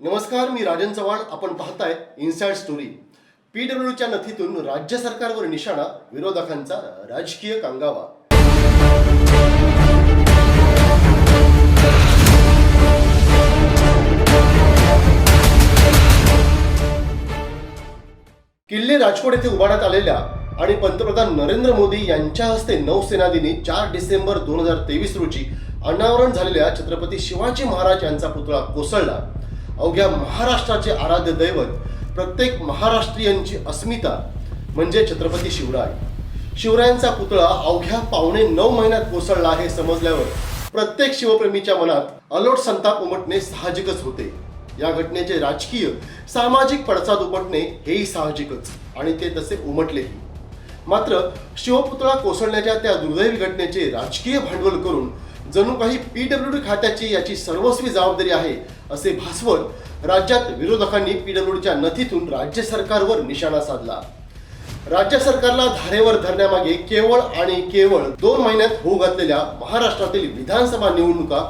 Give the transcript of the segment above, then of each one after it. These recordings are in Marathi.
नमस्कार मी राजन चव्हाण. आपण पाहताय इन्साइड स्टोरी पीडब्ल्यूच्या नथीतून राज्य सरकारवर निशाणा विरोधकांचा राजकीय कांगावा. किल्ले राजकोट येथे उभारण्यात आलेल्या आणि पंतप्रधान नरेंद्र मोदी यांच्या हस्ते नौसेना दिनी चार डिसेंबर दोन हजार तेवीस रोजी अनावरण झालेल्या छत्रपती शिवाजी महाराज यांचा पुतळा कोसळला. अवघ्या महाराष्ट्राचे आराध्य दैवत प्रत्येक महाराष्ट्रीयांची अस्मिता म्हणजे छत्रपती शिवराय. शिवरायांचा पुतळा अवघ्या पावणे नऊ महिन्यात कोसळला हे समजल्यावर प्रत्येक शिवप्रेमीच्या मनात अलोट संताप उमटणे साहजिकच होते. या घटनेचे राजकीय सामाजिक पडसाद उमटणे हेही साहजिकच आणि ते तसे उमटलेही. मात्र शिवपुतळा कोसळण्याच्या त्या दुर्दैवी घटनेचे राजकीय भांडवल करून जणू काही पीडब्ल्यू डी खात्याची याची सर्वस्वी जबाबदारी आहे असे भासवत राज्यात विरोधकांनी पीडब्ल्यूडीच्या नथीतून राज्य सरकारवर निशाणा साधला. राज्य सरकारला धारेवर धरण्यामागे केवळ आणि केवळ दोन महिन्यात होऊ घातलेल्या महाराष्ट्रातील विधानसभा निवडणुका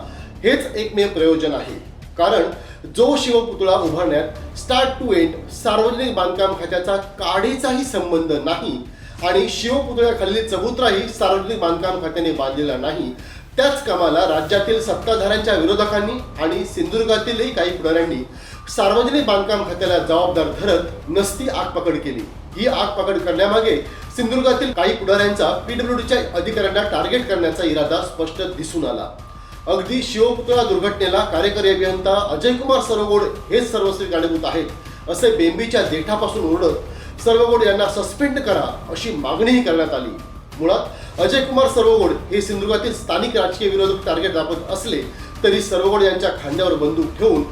हेच एकमेव प्रयोजन आहे. कारण जो शिवपुतळा उभारण्यात स्टार्ट टू एंड सार्वजनिक बांधकाम खात्याचा काडीचाही संबंध नाही आणि शिवपुतळ्याखालील चबुतराही सार्वजनिक बांधकाम खात्याने बांधलेला नाही त्याच कामाला राज्यातील सत्ताधाऱ्यांच्या विरोधकांनी आणि सिंधुदुर्गातीलही काही पुढाऱ्यांनी सार्वजनिक बांधकाम खात्याला जबाबदार धरत नसती आगपकड केली. ही आगपकड करण्यामागे सिंधुदुर्गातील काही पुढाऱ्यांचा पीडब्ल्यूडीच्या अधिकाऱ्यांना टार्गेट करण्याचा इरादा स्पष्ट दिसून आला. अगदी शिवपुतळा दुर्घटनेला कार्यकारी अभियंता अजय कुमार हेच सर्वस्वी कारणीभूत आहेत असे बेंबीच्या देठापासून ओढत सर्वगोड यांना सस्पेंड करा अशी मागणीही करण्यात आली. मुळात अजय कुमार सरवगोड हे सिंधुदुर्गातील स्थानिक राजकीय विरोधक टार्गेट दाखवत असले तरी सरवगोड यांच्या खांद्यावर बंदूक ठेवून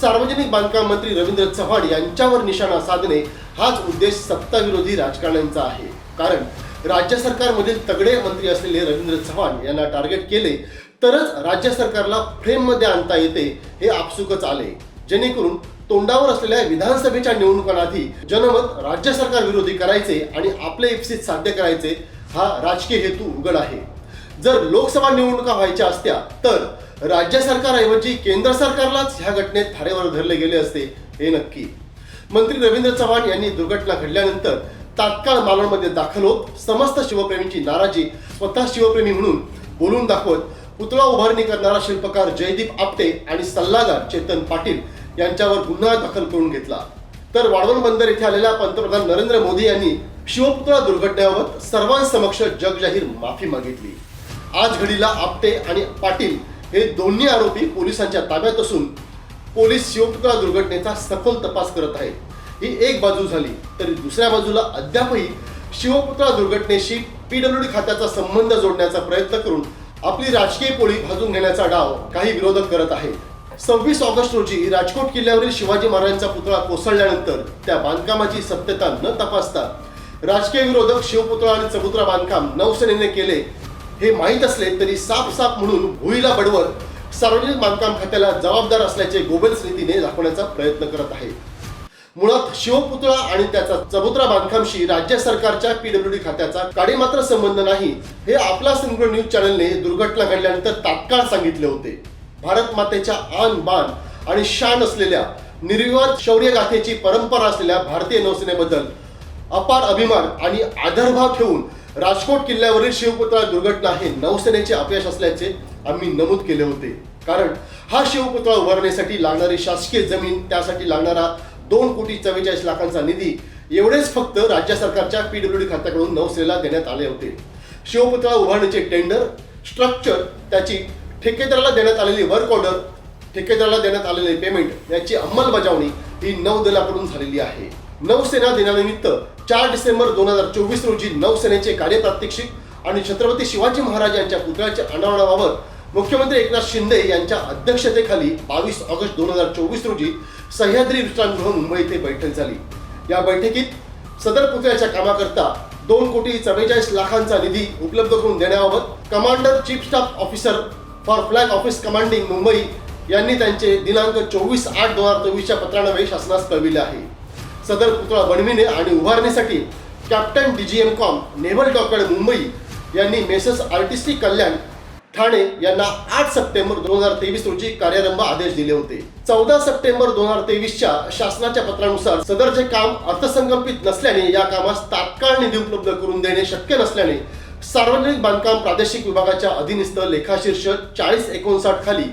सार्वजनिक बांधकाम मंत्री रवींद्र चव्हाण यांच्यावर निशाणा साधणे हाच उद्देश सत्ताविरोधी राजकारण्यांचा आहे. कारण राज्य सरकारमधील तगडे मंत्री असलेले रवींद्र चव्हाण यांना टार्गेट केले तरच राज्य सरकारला फ्रेममध्ये आणता येते हे आपसुकच आले. जेणेकरून तोंडावर असलेल्या विधानसभेच्या निवडणुकांआधी जनमत राज्य सरकार विरोधी करायचे आणि आपले इप्सित साध्य करायचे हा राजकीय हेतू उघड आहे. जर लोकसभा निवडणुका व्हायच्या असत्या तर राज्य सरकारऐवजी केंद्र सरकारलाच ह्या घटनेत थारेवर धरले गेले असते हे नक्की. मंत्री रवींद्र चव्हाण यांनी दुर्घटना घडल्यानंतर तात्काळ मालवणमध्ये दाखल होत समस्त शिवप्रेमींची नाराजी स्वतः शिवप्रेमी म्हणून बोलून दाखवत पुतळा उभारणी करणारा शिल्पकार जयदीप आपटे आणि सल्लागार चेतन पाटील यांच्यावर गुन्हा दाखल करून घेतला. तर वाढवण बंदर येथे आलेल्या पंतप्रधान नरेंद्र मोदी यांनी शिवपुतळा दुर्घटनेबाबत सर्वांसमक्ष जगजाहीर माफी मागितली. आज घडीला आपटे आणि पाटील हे दोन्ही आरोपी पोलिसांच्या ताब्यात असून पोलीस शिवपुतळा दुर्घटनेचा सखोल तपास करत आहेत. ही एक बाजू झाली तरी दुसऱ्या बाजूला अद्यापही शिवपुतळा दुर्घटनेशी पीडब्ल्यूडी खात्याचा संबंध जोडण्याचा प्रयत्न करून आपली राजकीय पोळी भाजून घेण्याचा डाव काही विरोधक करत आहेत. सव्वीस ऑगस्ट रोजी राजकोट किल्ल्यावरील शिवाजी महाराजांचा पुतळा कोसळल्यानंतर त्या बांधकामाची सत्यता न तपासता राजकीय विरोधक शिवपुतळा आणि चबुतरा बांधकाम नौसेनेने केले हे माहीत असले तरी साप साप म्हणून भुईला बडवत सार्वजनिक बांधकाम खात्याला जबाबदार असल्याचे गोबल्स नीतीने दाखवण्याचा प्रयत्न करत आहे. मुळात शिवपुतळा आणि त्याचा चबुतरा बांधकामशी राज्य सरकारच्या पीडब्ल्यूडी खात्याचा काडी मात्र संबंध नाही हे आपला सिंग्रो न्यूज चॅनलने दुर्घटना घडल्यानंतर तात्काळ सांगितले होते. भारत मातेच्या आन बान आणि शान असलेल्या निर्विवाद शौर्य गाथेची परंपरा असलेल्या भारतीय नौसेनेबद्दल अपार अभिमान आणि आदरभाव ठेवून राजकोट किल्ल्यावरील शिवपुतळा दुर्घटना हे नौसेनेचे अपयश असल्याचे आम्ही नमूद केले होते. कारण हा शिवपुतळा उभारण्यासाठी लागणारी शासकीय जमीन त्यासाठी लागणारा दोन कोटी चव्वेचाळीस लाखांचा निधी एवढेच फक्त राज्य सरकारच्या पीडब्ल्यूडी खात्याकडून नौसेनेला देण्यात आले होते. शिवपुतळा उभारण्याचे टेंडर स्ट्रक्चर त्याची ठेकेदाराला देण्यात आलेली वर्क ऑर्डर ठेकेदाराला देण्यात आलेले पेमेंट याची अंमलबजावणी ही नौदलाकडून झालेली आहे. नौसेना दिनानिमित्त चार डिसेंबर दोन हजार चोवीस रोजी नौसेनेचे कार्यप्रात्यक्षिक आणि छत्रपती शिवाजी महाराज यांच्या पुतळ्याच्या अनावरणाबाबत मुख्यमंत्री एकनाथ शिंदे यांच्या अध्यक्षतेखाली बावीस ऑगस्ट दोन हजार चोवीस रोजी सह्याद्री विश्रामगृह मुंबई येथे बैठक झाली. या बैठकीत सदर पुतळ्याच्या कामाकरता दोन कोटी चव्वेचाळीस लाखांचा निधी उपलब्ध करून देण्याबाबत commander chief staff officer for flag office commanding Mumbai यांनी त्यांचे दिनांक चोवीस आठ दोन हजार चोवीसच्या पत्रान्वये शासनास कळविले आहे. सदर पुतळा बनविणे आणि उभारणीसाठी captain D G M com naval doctor Mumbai यांनी मेसस आर्टिस्टिक कल्याण ठाणे यांना आठ सप्टेंबर दोन हजार तेवीस रोजी कार्यारंभ आदेश दिले होते. चौदा सप्टेंबर दोन हजार तेवीसच्या शासनाच्या पत्रानुसार सदरचे काम अर्थसंकल्पित नसल्याने या कामास तात्काळ निधी उपलब्ध करून देणे शक्य नसल्याने सार्वजनिक बांधकाम प्रादेशिक विभागाच्या अधीनस्थ लेखाशीर्षक चाळीस एकोणसाठ खाली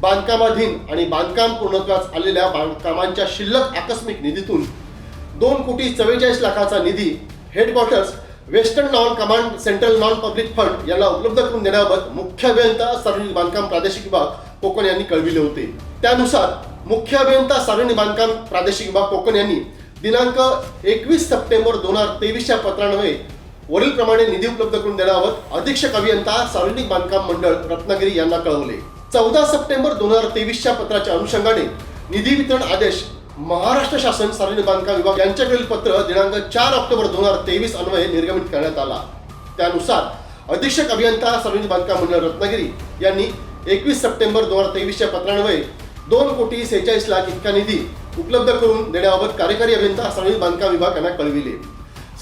बांधकामाधीन आणि बांधकाम पूर्णत्वास आलेल्या बांधकामांच्या शिल्लक आकस्मिक निधीतून दोन कोटी चव्वेचाळीस लाखाचा निधी headquarters western non command central non public fund यांना उपलब्ध करून देण्याबाबत मुख्य अभियंता सार्वजनिक बांधकाम प्रादेशिक विभाग कोकण यांनी कळविले होते. त्यानुसार मुख्य अभियंता सार्वजनिक बांधकाम प्रादेशिक विभाग कोकण यांनी दिनांक एकवीस सप्टेंबर दोन हजार तेवीसच्या पत्रान्वये वरील प्रमाणे निधी उपलब्ध करून देण्याबाबत अधीक्षक अभियंता सार्वजनिक बांधकाम मंडळ रत्नागिरी यांना कळवले. चौदा सप्टेंबर दोन हजार तेवीसच्या पत्राच्या अनुषंगाने निधी वितरण आदेश महाराष्ट्र शासन सार्वजनिक बांधकाम विभाग यांच्याकडील पत्र दिनांक चार ऑक्टोबर दोन हजार तेवीस अन्वये निर्गमित करण्यात आला. त्यानुसार अधीक्षक अभियंता सार्वजनिक बांधकाम मंडळ रत्नागिरी यांनी एकवीस सप्टेंबर दोन हजार तेवीसच्या पत्रान्वये दोन कोटी सेहेचाळीस लाख इतका निधी उपलब्ध करून देण्याबाबत कार्यकारी अभियंता सार्वजनिक बांधकाम विभाग यांना कळविले.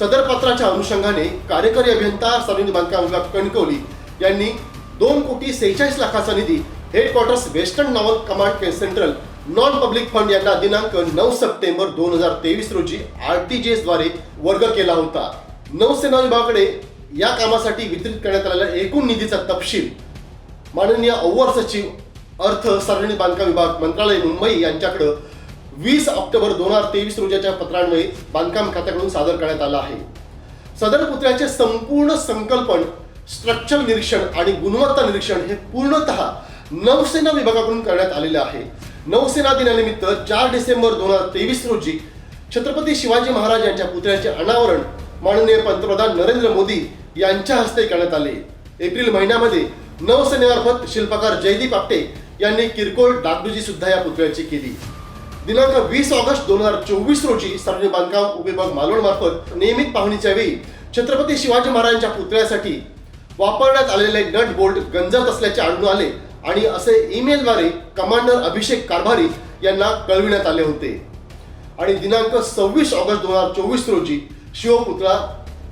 सदर पत्राच्या अनुषंगाने कार्यकारी अभियंता सार्वजनिक बांधकाम विभाग कणकवली यांनी दोन कोटी सेहेचाळीस लाखाचा निधी headquarters western naval command central non public fund यांना दिनांक नऊ सप्टेंबर दोन हजार तेवीस रोजी आर टी जी एसद्वारे वर्ग केला होता. नौसेना विभागाकडे या कामासाठी वितरित करण्यात आलेला एकूण निधीचा तपशील माननीय अव्वल सचिव अर्थ सार्वजनिक बांधकाम विभाग मंत्रालय मुंबई यांच्याकडं वीस ऑक्टोबर दोन हजार तेवीस रोजीच्या पत्रांमुळे बांधकाम खात्याकडून सादर करण्यात आला आहे. सदर पुतळ्याचे संपूर्ण संकल्पन स्ट्रक्चर निरीक्षण आणि गुणवत्ता निरीक्षण हे पूर्णतः नौसेना विभागाकडून करण्यात आलेले आहे. नौसेना दिनानिमित्त चार डिसेंबर दोन हजार तेवीस रोजी छत्रपती शिवाजी महाराज यांच्या पुतळ्याचे अनावरण माननीय पंतप्रधान नरेंद्र मोदी यांच्या हस्ते करण्यात आले. एप्रिल महिन्यामध्ये नौसेनेमार्फत शिल्पकार जयदीप आपटे यांनी किरकोळ डागडुजी सुद्धा या पुतळ्याची केली. दिनांक वीस ऑगस्ट दोन हजार चोवीस रोजी सार्वजनिक बांधकाम उपविभाग मालवण मार्फत नियमित पाहणीच्या वेळी छत्रपती शिवाजी महाराजांच्या पुतळ्यासाठी वापरण्यात आलेले नट बोल्ट गंजत असल्याचे आढळून आले. आणि असे ईमेलद्वारे कमांडर अभिषेक कारभारी यांना कळविण्यात आले होते. आणि दिनांक सव्वीस ऑगस्ट दोन हजार चोवीस रोजी शिवपुतळा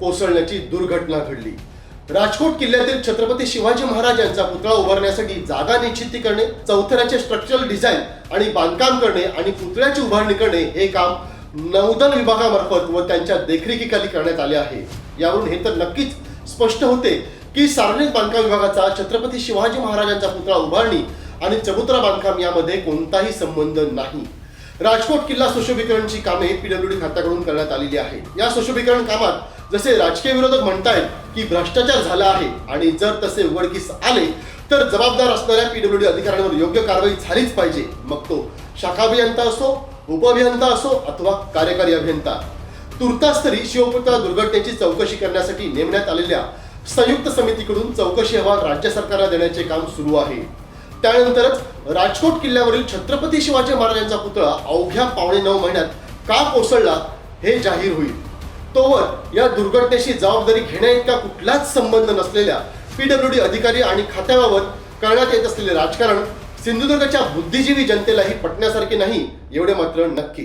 कोसळण्याची दुर्घटना घडली. राजकोट किल्ल्यातील छत्रपती शिवाजी महाराज यांचा पुतळा उभारण्यासाठी जागा निश्चिती करणे चौथऱ्याचे स्ट्रक्चरल डिझाईन आणि बांधकाम करणे आणि पुतळ्याची उभारणी करणे हे काम नौदल विभागामार्फत व त्यांच्या देखरेखीखाली करण्यात आले आहे. यावरून हे तर नक्कीच स्पष्ट होते. की सार्वजनिक बांधकाम विभागाचा छत्रपती शिवाजी महाराजांचा पुतळा उभारणी आणि चबुतरा बांधकाम यामध्ये कोणताही संबंध नाही. राजकोट किल्ला सुशोभीकरणची कामे पीडब्ल्यूडी खात्याकडून करण्यात आलेली आहेत. या सुशोभीकरण कामात जसे राजकीय विरोधक म्हणतायत की भ्रष्टाचार झाला आहे आणि जर तसे उघडकीस आले तर जबाबदार असणाऱ्या पीडब्ल्यूडी अधिकाऱ्यांवर योग्य कारवाई झालीच पाहिजे. मग तो शाखा अभियंता असो उपअभियंता असो अथवा कार्यकारी अभियंता. तुर्तास तरी शिवपुतळा दुर्घटनेची चौकशी करण्यासाठी नेमण्यात आलेल्या संयुक्त समितीकडून चौकशी अहवाल राज्य सरकारला देण्याचे काम सुरू आहे. त्यानंतरच राजकोट किल्ल्यावरील छत्रपती शिवाजी महाराजांचा पुतळा अवघ्या पावणे नऊ महिन्यात का कोसळला हे जाहीर होईल. तोवर या दुर्घटनेशी जबाबदारी घेण्याइतका कुठलाच संबंध नसलेल्या पीडब्ल्यूडी अधिकारी आणि खात्याबाबत करण्यात येत असलेले राजकारण सिंधुदुर्गच्या बुद्धिजीवी जनतेलाही पटण्यासारखे नाही एवढे मात्र नक्की.